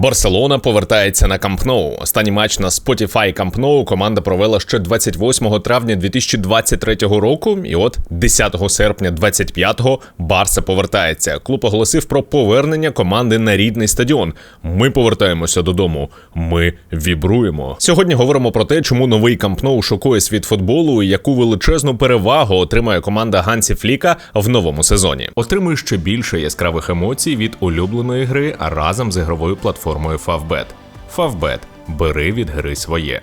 Барселона повертається на Камп Ноу. Останній матч на Spotify Камп Ноу команда провела ще 28 травня 2023 року. І от 10 серпня 25-го Барса повертається. Клуб оголосив про повернення команди на рідний стадіон. Ми повертаємося додому. Ми вібруємо. Сьогодні говоримо про те, чому новий Камп Ноу шокує світ футболу і яку величезну перевагу отримає команда Гансі Фліка в новому сезоні. Отримує ще більше яскравих емоцій від улюбленої гри, разом з ігровою платформою Favbet. Favbet. Бери від гри своє.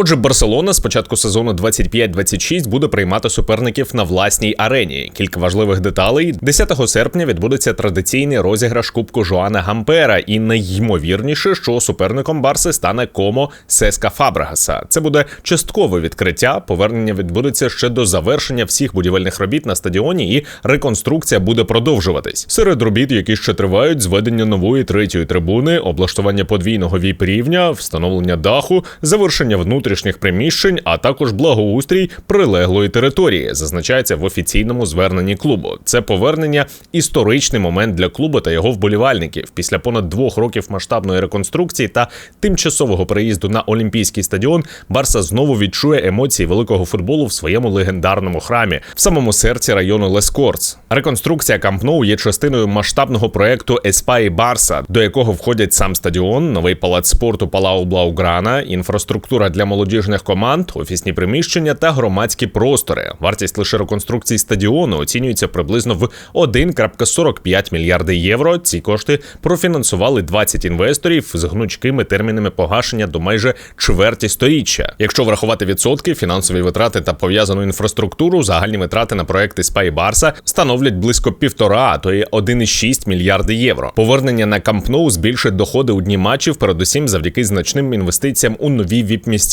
Отже, Барселона з початку сезону 25-26 буде приймати суперників на власній арені. Кілька важливих деталей. 10 серпня відбудеться традиційний розіграш Кубку Жоана Гампера, і найймовірніше, що суперником Барси стане Комо Сеска Фабрагаса. Це буде часткове відкриття. Повернення відбудеться ще до завершення всіх будівельних робіт на стадіоні, і реконструкція буде продовжуватись. Серед робіт, які ще тривають, зведення нової третьої трибуни, облаштування подвійного віп-рівня, встановлення даху, завершення внутрішніх приміщень, а також благоустрій прилеглої території, зазначається в офіційному зверненні клубу. Це повернення історичний момент для клубу та його вболівальників. Після понад двох років масштабної реконструкції та тимчасового переїзду на Олімпійський стадіон Барса знову відчує емоції великого футболу в своєму легендарному храмі в самому серці району Лескорц. Реконструкція Камп Ноу є частиною масштабного проекту Еспаї Барса, до якого входять сам стадіон, новий палац спорту Палау Блауграна, інфраструктура для молодіжних команд, офісні приміщення та громадські простори. Вартість лише реконструкції стадіону оцінюється приблизно в 1,45 мільярди євро. Ці кошти профінансували 20 інвесторів з гнучкими термінами погашення до майже чверті сторіччя. Якщо врахувати відсотки, фінансові витрати та пов'язану інфраструктуру, загальні витрати на проекти Спай Барса становлять близько півтора, а то є 1,6 мільярди євро. Повернення на Камп Ноу збільшить доходи у дні матчів, передусім завдяки значним інвестиціям у нові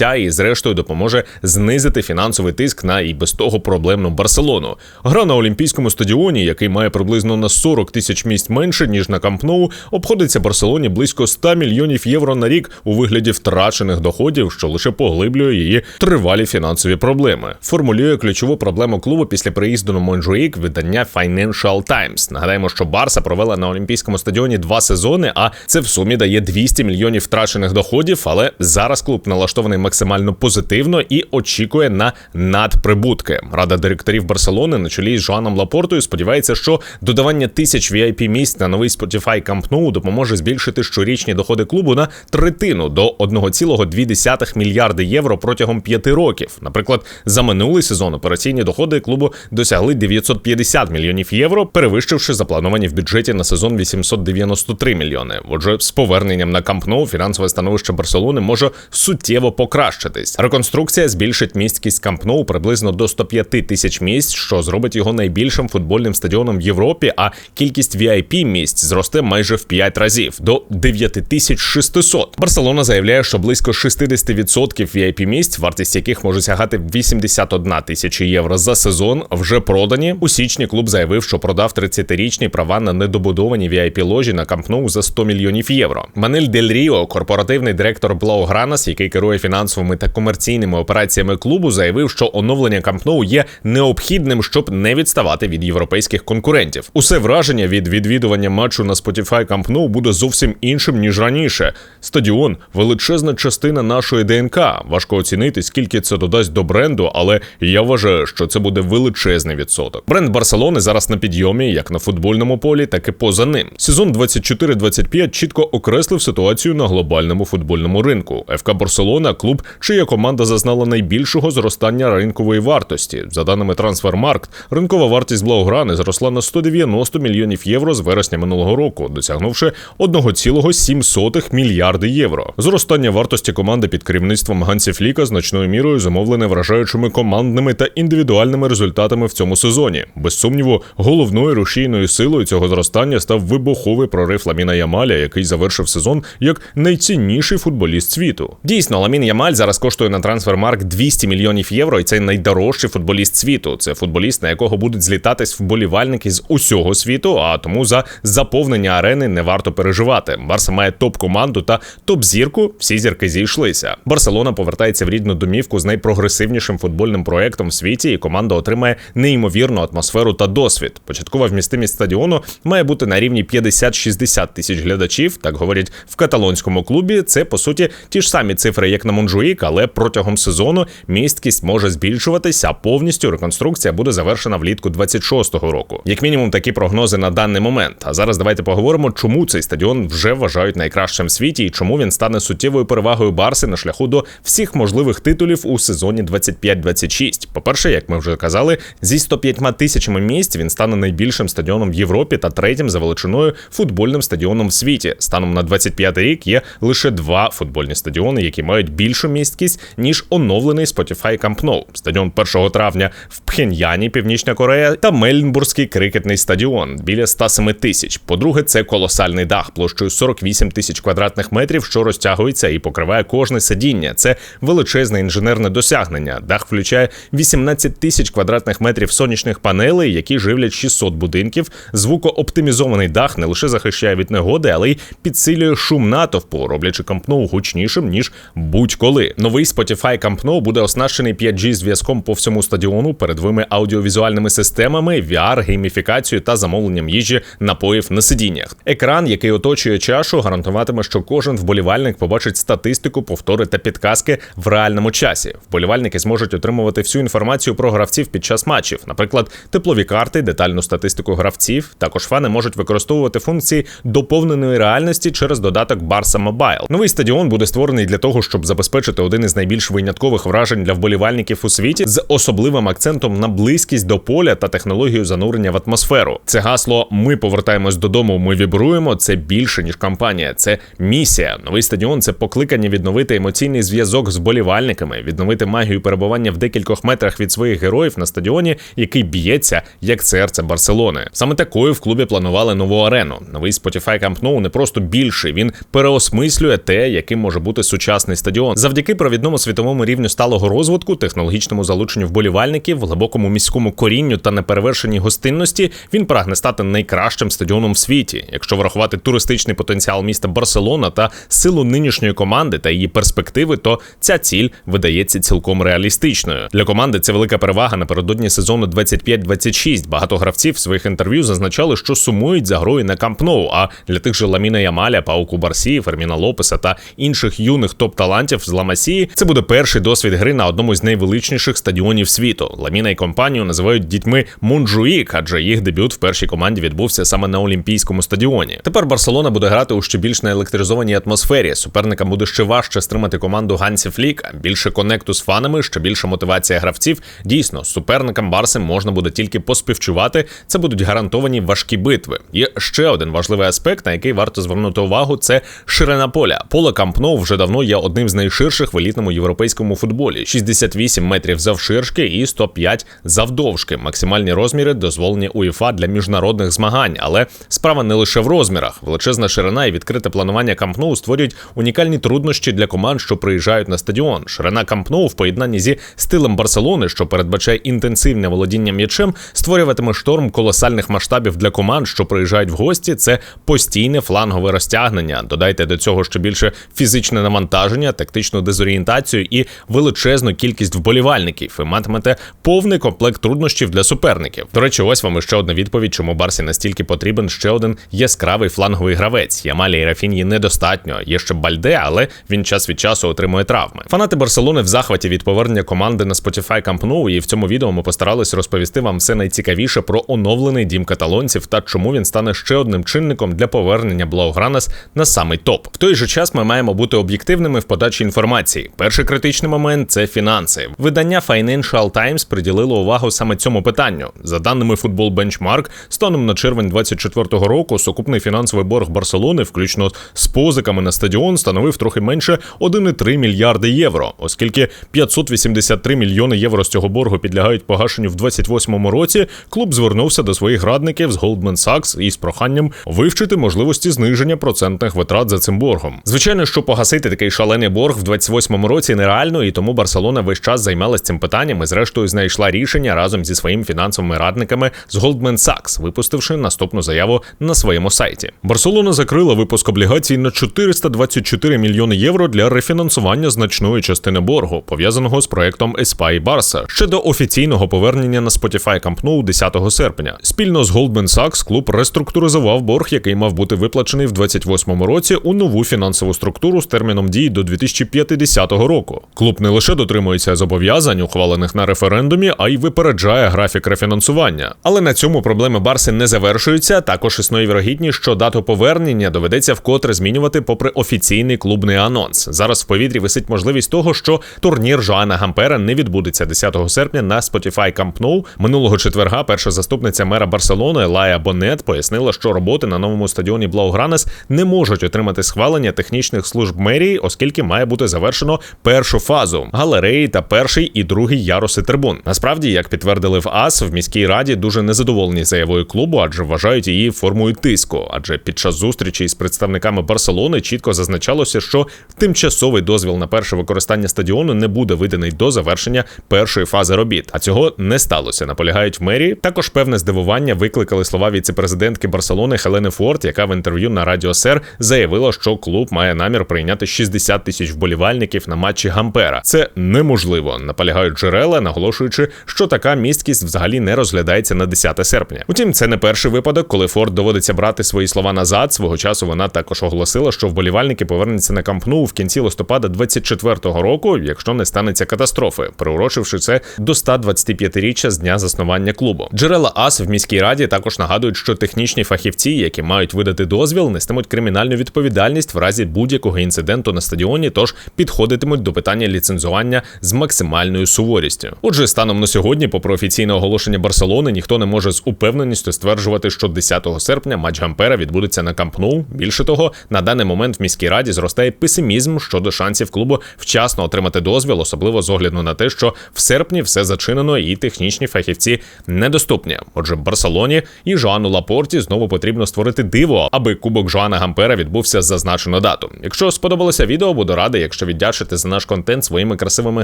віп-місця і, зрештою, допоможе знизити фінансовий тиск на і без того проблемну Барселону. Гра на Олімпійському стадіоні, який має приблизно на 40 тисяч місць менше ніж на Камп Ноу, обходиться Барселоні близько 100 мільйонів євро на рік у вигляді втрачених доходів, що лише поглиблює її тривалі фінансові проблеми. Формулює ключову проблему клубу після приїзду на Монжуїк видання Financial Times. Нагадаємо, що Барса провела на Олімпійському стадіоні два сезони, а це в сумі дає 200 мільйонів втрачених доходів. Але зараз клуб налаштований максимально позитивно і очікує на надприбутки. Рада директорів Барселони на чолі з Жоаном Лапортою сподівається, що додавання тисяч vip місць на новий Spotify Camp Nou допоможе збільшити щорічні доходи клубу на третину до 1,2 мільярди євро протягом п'яти років. Наприклад, за минулий сезон операційні доходи клубу досягли 950 мільйонів євро, перевищивши заплановані в бюджеті на сезон 893 мільйони. Отже, з поверненням на Camp Nou фінансове становище Барселони може суттєво покращитись. Реконструкція збільшить місткість Камп Ноу приблизно до 105 тисяч місць, що зробить його найбільшим футбольним стадіоном в Європі. А кількість vip місць зросте майже в 5 разів до 9600. Барселона заявляє, що близько 60% vip місць, вартість яких може сягати 81 тисячі євро за сезон, вже продані. У січні клуб заявив, що продав 30-річні права на недобудовані vip ложі на Камп Ноу за 100 мільйонів євро. Манель Дель Ріо, корпоративний директор Блаугранас, який керує фінансовими та комерційними операціями клубу, заявив, що оновлення Камп Ноу є необхідним, щоб не відставати від європейських конкурентів. Усе враження від відвідування матчу на Spotify Camp Nou буде зовсім іншим ніж раніше. Стадіон величезна частина нашої ДНК. Важко оцінити, скільки це додасть до бренду, але я вважаю, що це буде величезний відсоток. Бренд Барселони зараз на підйомі, як на футбольному полі, так і поза ним. Сезон 24-25 чітко окреслив ситуацію на глобальному футбольному ринку. ФК Барселона клуб, чия команда зазнала найбільшого зростання ринкової вартості. За даними Трансфермаркт, ринкова вартість Блауграни зросла на 190 мільйонів євро з вересня минулого року, досягнувши 1,7 мільярди євро. Зростання вартості команди під керівництвом Гансі Фліка значною мірою замовлене вражаючими командними та індивідуальними результатами в цьому сезоні. Без сумніву, головною рушійною силою цього зростання став вибуховий прорив Ламіна Ямаля, який завершив сезон як найцінніший футболіст світу. Дійсно, Ламін Ямаль зараз коштує на трансфермарк 200 мільйонів євро, і це найдорожчий футболіст світу. Це футболіст, на якого будуть злітатись вболівальники з усього світу. А тому за заповнення арени не варто переживати. Барса має топ-команду та топ-зірку. Всі зірки зійшлися. Барселона повертається в рідну домівку з найпрогресивнішим футбольним проектом в світі, і команда отримає неймовірну атмосферу та досвід. Початкова вмістимість стадіону має бути на рівні 50-60 тисяч глядачів. Так говорять в каталонському клубі. Це по суті ті ж самі цифри, як на Монжуїк, але протягом сезону місткість може збільшуватися. а Повністю реконструкція буде завершена влітку 26-го року. Як мінімум, такі прогнози на даний момент. А зараз давайте поговоримо, чому цей стадіон вже вважають найкращим в світі і чому він стане суттєвою перевагою Барси на шляху до всіх можливих титулів у сезоні 25-26. По перше, як ми вже казали, зі 105 тисячами місць він стане найбільшим стадіоном в Європі та третім за величиною футбольним стадіоном в світі. Станом на 25 рік є лише два футбольні стадіони, які мають більшу місткість ніж оновлений Spotify Camp Nou. Стадіон 1 травня в Пхеньяні, Північна Корея, та Мельнбурзький крикетний стадіон біля 107 тисяч. По-друге, це колосальний дах площею 48 тисяч квадратних метрів, що розтягується і покриває кожне сидіння. Це величезне інженерне досягнення. Дах включає 18 тисяч квадратних метрів сонячних панелей, які живлять 600 будинків. Звукооптимізований дах не лише захищає від негоди, але й підсилює шум натовпу, роблячи Camp гучнішим ніж будь-коли. Новий Spotify Camp Nou буде оснащений 5G зв'язком по всьому стадіону, передовими аудіовізуальними системами, VR, гейміфікацією та замовленням їжі напоїв на сидіннях. Екран, який оточує чашу, гарантуватиме, що кожен вболівальник побачить статистику, повтори та підказки в реальному часі. Вболівальники зможуть отримувати всю інформацію про гравців під час матчів, наприклад, теплові карти, детальну статистику гравців. Також фани можуть використовувати функції доповненої реальності через додаток Barca Mobile. Новий стадіон буде створений для того, щоб забезпечити один із найбільш виняткових вражень для вболівальників у світі з особливим акцентом на близькість до поля та технологію занурення в атмосферу. Це гасло Ми повертаємось додому. Ми вібруємо. Це більше ніж кампанія, це місія. Новий стадіон це покликання відновити емоційний зв'язок з болівальниками, відновити магію перебування в декількох метрах від своїх героїв на стадіоні, який б'ється як серце Барселони. Саме такою в клубі планували нову арену. Новий Spotify Camp Nou не просто більший, він переосмислює те, яким може бути сучасний стадіон. Завдяки провідному світовому рівню сталого розвитку, технологічному залученню вболівальників, глибокому міському корінню та неперевершеній гостинності. Він прагне стати найкращим стадіоном в світі. Якщо врахувати туристичний потенціал міста Барселона та силу нинішньої команди та її перспективи, то ця ціль видається цілком реалістичною. Для команди це велика перевага напередодні сезону 25-26. Багато гравців в своїх інтерв'ю зазначали, що сумують за грою на Камп Ноу, А для тих же Ламіна Ямаля, Пауку Барсі, Ферміна Лопеса та інших юних топ-талантів з Ламасії це буде перший досвід гри на одному з найвеличніших стадіонів світу. Ламіна і компанію називають дітьми Монджуїк, адже їх дебют в першій команді відбувся саме на Олімпійському стадіоні. Тепер Барселона буде грати у ще більш наелектризованій атмосфері. Суперникам буде ще важче стримати команду Гансі Фліка. Більше конекту з фанами, ще більша мотивація гравців. Дійсно, суперникам Барси можна буде тільки поспівчувати. Це будуть гарантовані важкі битви. Є ще один важливий аспект, на який варто звернути увагу: це ширина поля. Поле Камп Ноу вже давно є одним з найширших в елітному європейському футболі: 68 метрів завширшки і 105 завдовжки. Максимальні розміри дозволені УЄФА для міжнародних змагань, але справа не лише в розмірах. Величезна ширина і відкрите планування Камп Ноу створюють унікальні труднощі для команд, що приїжджають на стадіон. Ширина Камп Ноу в поєднанні зі стилем Барселони, що передбачає інтенсивне володіння м'ячем, створюватиме шторм колосальних масштабів для команд, що приїжджають в гості. Це постійне флангове розтягнення. Додайте до цього ще більше фізичне навантаження, тактичну дезорієнтацію і величезну кількість вболівальників. І матимете повний комплект труднощів для суперників. До речі, ось вам ще одна відповідь, чому Барсі настільки потрібен ще один яскравий фланговий гравець. Ямалі і Рафінії недостатньо. Є ще Бальде, але він час від часу отримує травми. Фанати Барселони в захваті від повернення команди на Spotify Camp Nou, і в цьому відео ми постарались розповісти вам все найцікавіше про оновлений дім каталонців та чому він стане ще одним чинником для повернення Блаугранас на самий топ. В той же час ми маємо бути об'єктивними в подачі інформації. Перший критичний момент це фінанси. Видання Financial Times приділило увагу саме цьому питанню. За даними Football Benchmark, станом на червень 24-го року сукупний фінансовий борг Барселони, включно з позиками на стадіон, становив трохи менше 1,3 мільярди євро, оскільки 583 мільйони євро з цього боргу підлягають погашенню в 28-му році. Клуб звернувся до своїх радників з Goldman Sachs із проханням вивчити можливості зниження процентних витрат за цим боргом. Звичайно, що погасити такий шалений борг в 28 році нереально, і тому Барселона весь час займалась цим питанням і зрештою знайшла рішення разом зі своїми фінансовими радниками з Goldman Sachs, випустивши наступну заяву на своєму сайті. Барселона закрила випуск облігацій на 424 мільйони євро для рефінансування значної частини боргу, пов'язаного з проектом Espy Barca, ще до офіційного повернення на Spotify Camp Nou 10 серпня. Спільно з Goldman Sachs клуб реструктуризував борг, який мав бути виплачений в 28 році у нову фінансову структуру з терміном дії до 2050 року. Клуб не лише дотримується зобов'язань, ухвалених на референдумі, а й випереджає графік рефінансування. Але на цьому проблеми Барси не завершуються. Також існує вірогідність, що дату повернення доведеться вкотре змінювати, попри офіційний клубний анонс. Зараз в повітрі висить можливість того, що турнір Жоана Гампера не відбудеться 10 серпня на Spotify Camp Nou. Минулого четверга перша заступниця мера Барселони Лая Бонет пояснила, що роботи на новому стадіоні Блаугранес не можуть отримати схвалення технічних служб мерії, оскільки має бути завершено першу фазу галереї та перший і другий яруси трибун. Насправді, як підтвердили в АС, в міській раді дуже незадоволені заявою клубу, адже вважають її формою тиску. Адже під час зустрічі з представниками Барселони чітко зазначалося, що тимчасовий дозвіл на перше використання стадіону не буде виданий до завершення першої фази робіт. А цього не сталося. Наполягають в мерії. Також певне здивування викликали слова віцепрезидентки Барселони Хелени Форд, яка в інтерв'ю на Радіо Сер заявила, що клуб має намір прийняти 60 тисяч вболівальників на матчі Гампера. Це неможливо. Наполягають джерела, наголошуючи, що така місткість взагалі не розглядається на 10 серпня. Утім, це не перший випадок, коли Форд доводиться брати свої слова назад. Свого часу вона також оголосила, що вболівальники повернуться на кампну в кінці листопада 24-го року, якщо не станеться катастрофи, приурочивши це до 125-річчя з дня заснування клубу. Джерела АС в міській раді також нагадують, що технічні фахівці, які мають видати дозвіл, нестимуть кримінальну відповідальність в разі будь-якого інциденту на стадіоні, тож підходитимуть до питання ліцензування з максимальною суворістю. Отже, станом на сьогодні, попри офіційне оголошення Барселони, ніхто не може з упевненістю стверджувати, що 10 серпня матч Гампера відбудеться на Камп Nou. Більше того, на даний момент в міській раді зростає песимізм щодо шансів клубу вчасно отримати дозвіл, особливо з огляду на те, що в серпні все зачинено і технічні фахівці недоступні. Отже, Барселоні і Жоану Лапорті знову потрібно створити диво, аби кубок Жоана Гампера відбувся з зазначену дату. Якщо сподобалося відео, буду радий, якщо віддячите за наш контент своїми красивими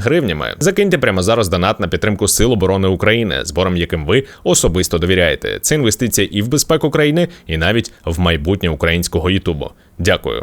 гривнями. Закиньте прямо зараз донат на підтримку Сил оборони України, збором яким ви особисто довіряєте. Це інвестиція і в безпеку країни, і навіть в майбутнє українського Ютубу. Дякую.